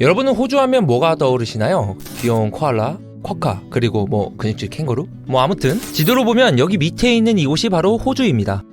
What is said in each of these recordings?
여러분은 호주 하면 뭐가 떠오르시나요? 귀여운 코알라, 쿼카, 그리고 뭐 근육질 캥거루? 뭐 아무튼 지도로 보면 여기 밑에 있는 이곳이 바로 호주입니다.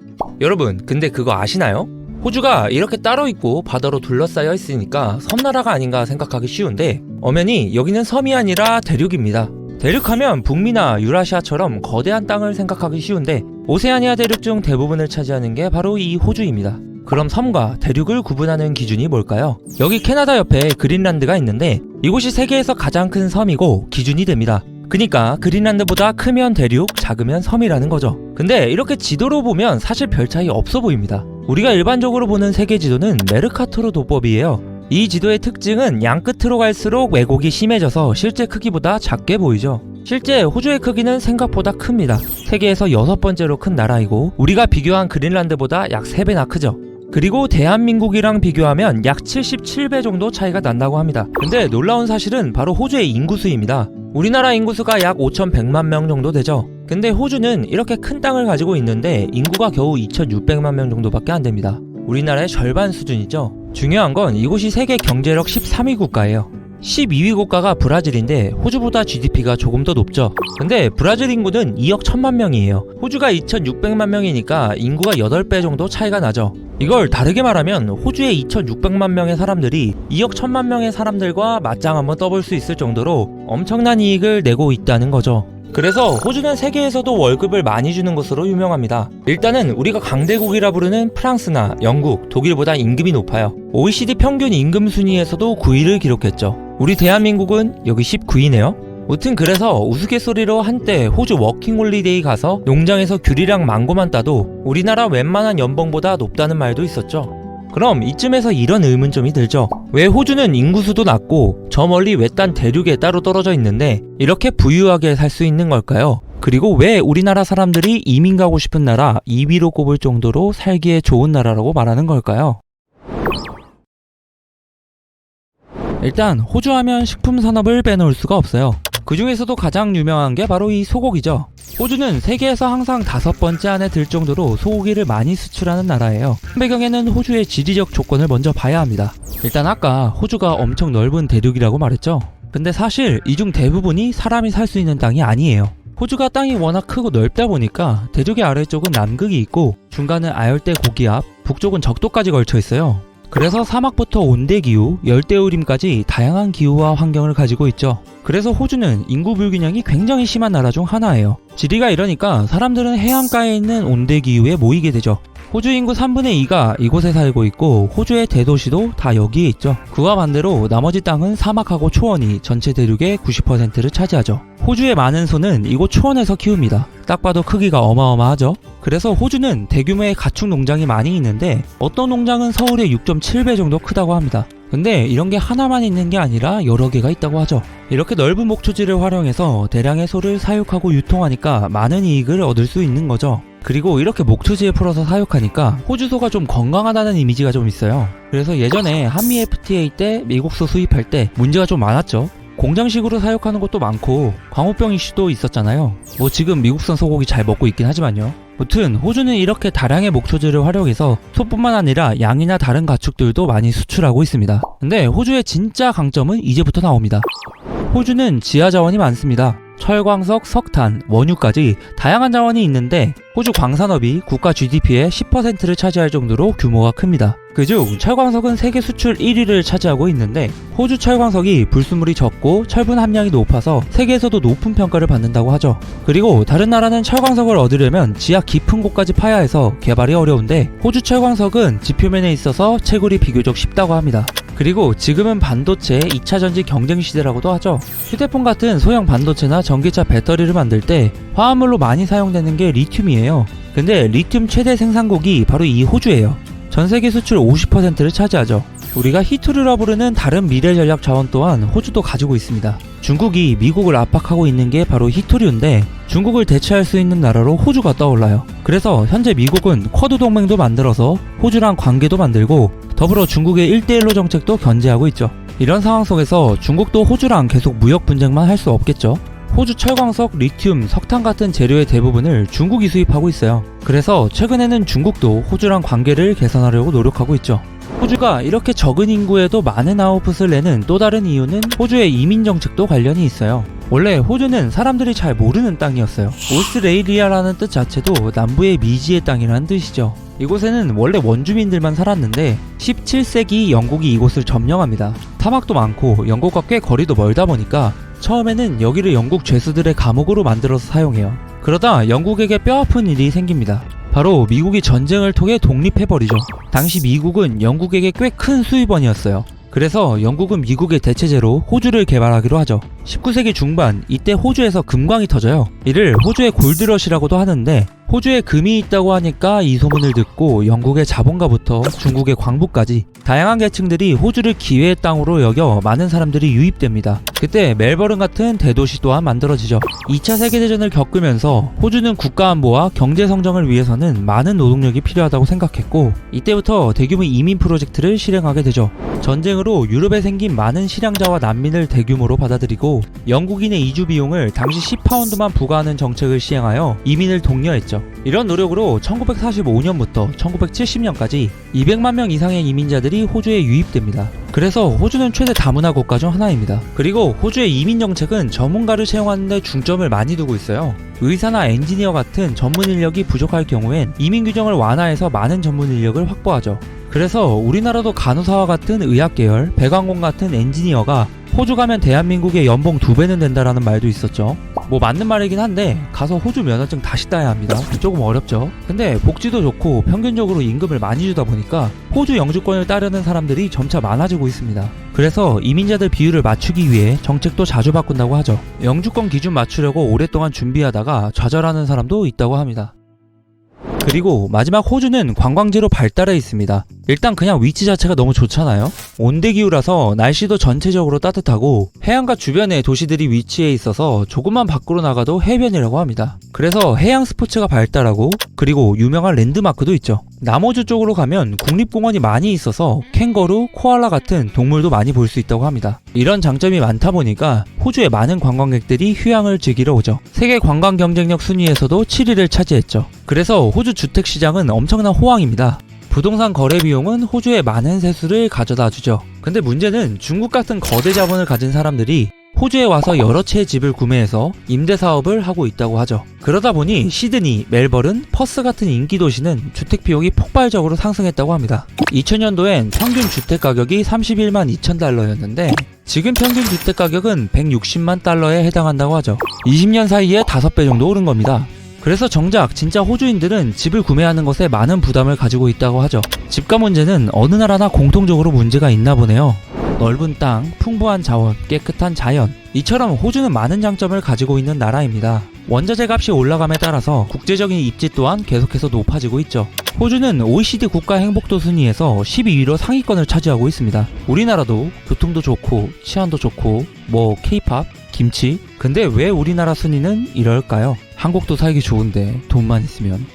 여러분, 근데 그거 아시나요? 호주가 이렇게 따로 있고 바다로 둘러싸여 있으니까 섬나라가 아닌가 생각하기 쉬운데 엄연히 여기는 섬이 아니라 대륙입니다. 대륙하면 북미나 유라시아처럼 거대한 땅을 생각하기 쉬운데 오세아니아 대륙 중 대부분을 차지하는 게 바로 이 호주입니다. 그럼 섬과 대륙을 구분하는 기준이 뭘까요? 여기 캐나다 옆에 그린란드가 있는데 이곳이 세계에서 가장 큰 섬이고 기준이 됩니다. 그니까 그린란드보다 크면 대륙, 작으면 섬이라는 거죠. 근데 이렇게 지도로 보면 사실 별 차이 없어 보입니다. 우리가 일반적으로 보는 세계 지도는 메르카토르 도법이에요. 이 지도의 특징은 양 끝으로 갈수록 왜곡이 심해져서 실제 크기보다 작게 보이죠. 실제 호주의 크기는 생각보다 큽니다. 세계에서 여섯 번째로 큰 나라이고 우리가 비교한 그린란드보다 약 3배나 크죠. 그리고 대한민국이랑 비교하면 약 77배 정도 차이가 난다고 합니다. 근데 놀라운 사실은 바로 호주의 인구수입니다. 우리나라 인구수가 약 5,100만 명 정도 되죠. 근데 호주는 이렇게 큰 땅을 가지고 있는데 인구가 겨우 2,600만 명 정도밖에 안 됩니다. 우리나라의 절반 수준이죠. 중요한 건 이곳이 세계 경제력 13위 국가예요. 12위 국가가 브라질인데 호주보다 GDP가 조금 더 높죠. 근데 브라질 인구는 2억 1천만 명이에요. 호주가 2,600만 명이니까 인구가 8배 정도 차이가 나죠. 이걸 다르게 말하면 호주의 2,600만 명의 사람들이 2억 1천만 명의 사람들과 맞짱 한번 떠볼 수 있을 정도로 엄청난 이익을 내고 있다는 거죠. 그래서 호주는 세계에서도 월급을 많이 주는 것으로 유명합니다. 일단은 우리가 강대국이라 부르는 프랑스나 영국, 독일보다 임금이 높아요. OECD 평균 임금 순위에서도 9위를 기록했죠. 우리 대한민국은 여기 19위네요. 무튼 그래서 우스갯소리로 한때 호주 워킹홀리데이 가서 농장에서 귤이랑 망고만 따도 우리나라 웬만한 연봉보다 높다는 말도 있었죠. 그럼 이쯤에서 이런 의문점이 들죠. 왜 호주는 인구수도 낮고 저 멀리 외딴 대륙에 따로 떨어져 있는데 이렇게 부유하게 살 수 있는 걸까요? 그리고 왜 우리나라 사람들이 이민 가고 싶은 나라 2위로 꼽을 정도로 살기에 좋은 나라라고 말하는 걸까요? 일단 호주 하면 식품 산업을 빼놓을 수가 없어요. 그 중에서도 가장 유명한 게 바로 이 소고기죠. 호주는 세계에서 항상 다섯 번째 안에 들 정도로 소고기를 많이 수출하는 나라예요. 배경에는 호주의 지리적 조건을 먼저 봐야 합니다. 일단 아까 호주가 엄청 넓은 대륙이라고 말했죠. 근데 사실 이 중 대부분이 사람이 살 수 있는 땅이 아니에요. 호주가 땅이 워낙 크고 넓다 보니까 대륙의 아래쪽은 남극이 있고 중간은 아열대 고기압, 북쪽은 적도까지 걸쳐 있어요. 그래서 사막부터 온대 기후, 열대우림까지 다양한 기후와 환경을 가지고 있죠. 그래서 호주는 인구 불균형이 굉장히 심한 나라 중 하나예요. 지리가 이러니까 사람들은 해안가에 있는 온대 기후에 모이게 되죠. 호주 인구 3분의 2가 이곳에 살고 있고 호주의 대도시도 다 여기에 있죠. 그와 반대로 나머지 땅은 사막하고 초원이 전체 대륙의 90%를 차지하죠. 호주의 많은 소는 이곳 초원에서 키웁니다. 딱 봐도 크기가 어마어마하죠. 그래서 호주는 대규모의 가축 농장이 많이 있는데 어떤 농장은 서울의 6.7배 정도 크다고 합니다. 근데 이런 게 하나만 있는 게 아니라 여러 개가 있다고 하죠. 이렇게 넓은 목초지를 활용해서 대량의 소를 사육하고 유통하니까 많은 이익을 얻을 수 있는 거죠. 그리고 이렇게 목초지에 풀어서 사육하니까 호주소가 좀 건강하다는 이미지가 좀 있어요. 그래서 예전에 한미 FTA 때 미국소 수입할 때 문제가 좀 많았죠. 공장식으로 사육하는 것도 많고 광우병 이슈도 있었잖아요. 뭐 지금 미국산 소고기 잘 먹고 있긴 하지만요. 무튼 호주는 이렇게 다량의 목초지를 활용해서 소뿐만 아니라 양이나 다른 가축들도 많이 수출하고 있습니다. 근데 호주의 진짜 강점은 이제부터 나옵니다. 호주는 지하 자원이 많습니다. 철광석, 석탄, 원유까지 다양한 자원이 있는데 호주 광산업이 국가 GDP의 10%를 차지할 정도로 규모가 큽니다. 그중 철광석은 세계 수출 1위를 차지하고 있는데 호주 철광석이 불순물이 적고 철분 함량이 높아서 세계에서도 높은 평가를 받는다고 하죠. 그리고 다른 나라는 철광석을 얻으려면 지하 깊은 곳까지 파야 해서 개발이 어려운데 호주 철광석은 지표면에 있어서 채굴이 비교적 쉽다고 합니다. 그리고 지금은 반도체 2차 전지 경쟁 시대라고도 하죠. 휴대폰 같은 소형 반도체나 전기차 배터리를 만들 때 화합물로 많이 사용되는 게 리튬이에요. 근데 리튬 최대 생산국이 바로 이 호주예요. 전 세계 수출 50%를 차지하죠. 우리가 히토류라 부르는 다른 미래 전략 자원 또한 호주도 가지고 있습니다. 중국이 미국을 압박하고 있는 게 바로 히토류인데 중국을 대체할 수 있는 나라로 호주가 떠올라요. 그래서 현재 미국은 쿼드 동맹도 만들어서 호주랑 관계도 만들고 더불어 중국의 1대1로 정책도 견제하고 있죠. 이런 상황 속에서 중국도 호주랑 계속 무역 분쟁만 할 수 없겠죠. 호주 철광석, 리튬, 석탄 같은 재료의 대부분을 중국이 수입하고 있어요. 그래서 최근에는 중국도 호주랑 관계를 개선하려고 노력하고 있죠. 호주가 이렇게 적은 인구에도 많은 아웃풋을 내는 또 다른 이유는 호주의 이민 정책도 관련이 있어요. 원래 호주는 사람들이 잘 모르는 땅이었어요. 오스트레일리아라는 뜻 자체도 남부의 미지의 땅이라는 뜻이죠. 이곳에는 원래 원주민들만 살았는데 17세기 영국이 이곳을 점령합니다. 타막도 많고 영국과 꽤 거리도 멀다 보니까 처음에는 여기를 영국 죄수들의 감옥으로 만들어서 사용해요. 그러다 영국에게 뼈아픈 일이 생깁니다. 바로 미국이 전쟁을 통해 독립해버리죠. 당시 미국은 영국에게 꽤 큰 수입원이었어요. 그래서 영국은 미국의 대체제로 호주를 개발하기로 하죠. 19세기 중반 이때 호주에서 금광이 터져요. 이를 호주의 골드러시라고도 하는데 호주에 금이 있다고 하니까 이 소문을 듣고 영국의 자본가부터 중국의 광부까지 다양한 계층들이 호주를 기회의 땅으로 여겨 많은 사람들이 유입됩니다. 그때 멜버른 같은 대도시 또한 만들어지죠. 2차 세계대전을 겪으면서 호주는 국가 안보와 경제 성장을 위해서는 많은 노동력이 필요하다고 생각했고 이때부터 대규모 이민 프로젝트를 실행하게 되죠. 전쟁으로 유럽에 생긴 많은 실향자와 난민을 대규모로 받아들이고 영국인의 이주 비용을 당시 10파운드만 부과하는 정책을 시행하여 이민을 독려했죠. 이런 노력으로 1945년부터 1970년까지 200만 명 이상의 이민자들이 호주에 유입됩니다. 그래서 호주는 최대 다문화 국가 중 하나입니다. 그리고 호주의 이민 정책은 전문가를 채용하는 데 중점을 많이 두고 있어요. 의사나 엔지니어 같은 전문 인력이 부족할 경우엔 이민 규정을 완화해서 많은 전문 인력을 확보하죠. 그래서 우리나라도 간호사와 같은 의학 계열, 배관공 같은 엔지니어가 호주 가면 대한민국의 연봉 두 배는 된다라는 말도 있었죠. 뭐 맞는 말이긴 한데 가서 호주 면허증 다시 따야 합니다. 조금 어렵죠. 근데 복지도 좋고 평균적으로 임금을 많이 주다 보니까 호주 영주권을 따르는 사람들이 점차 많아지고 있습니다. 그래서 이민자들 비율을 맞추기 위해 정책도 자주 바꾼다고 하죠. 영주권 기준 맞추려고 오랫동안 준비하다가 좌절하는 사람도 있다고 합니다. 그리고 마지막 호주는 관광지로 발달해 있습니다. 일단 그냥 위치 자체가 너무 좋잖아요. 온대 기후라서 날씨도 전체적으로 따뜻하고 해안가 주변에 도시들이 위치해 있어서 조금만 밖으로 나가도 해변이라고 합니다. 그래서 해양 스포츠가 발달하고 그리고 유명한 랜드마크도 있죠. 남호주 쪽으로 가면 국립공원이 많이 있어서 캥거루, 코알라 같은 동물도 많이 볼 수 있다고 합니다. 이런 장점이 많다 보니까 호주에 많은 관광객들이 휴양을 즐기러 오죠. 세계 관광 경쟁력 순위에서도 7위를 차지했죠. 그래서 호주 주택 시장은 엄청난 호황입니다. 부동산 거래 비용은 호주에 많은 세수를 가져다 주죠. 근데 문제는 중국 같은 거대 자본을 가진 사람들이 호주에 와서 여러 채의 집을 구매해서 임대 사업을 하고 있다고 하죠. 그러다 보니 시드니, 멜버른, 퍼스 같은 인기 도시는 주택 비용이 폭발적으로 상승했다고 합니다. 2000년도엔 평균 주택 가격이 31만 2천 달러였는데 지금 평균 주택 가격은 160만 달러에 해당한다고 하죠. 20년 사이에 5배 정도 오른 겁니다. 그래서 정작 진짜 호주인들은 집을 구매하는 것에 많은 부담을 가지고 있다고 하죠. 집가 문제는 어느 나라나 공통적으로 문제가 있나 보네요. 넓은 땅, 풍부한 자원, 깨끗한 자연. 이처럼 호주는 많은 장점을 가지고 있는 나라입니다. 원자재 값이 올라감에 따라서 국제적인 입지 또한 계속해서 높아지고 있죠. 호주는 OECD 국가 행복도 순위에서 12위로 상위권을 차지하고 있습니다. 우리나라도 교통도 좋고 치안도 좋고 뭐 케이팝, 김치. 근데 왜 우리나라 순위는 이럴까요? 한국도 살기 좋은데 돈만 있으면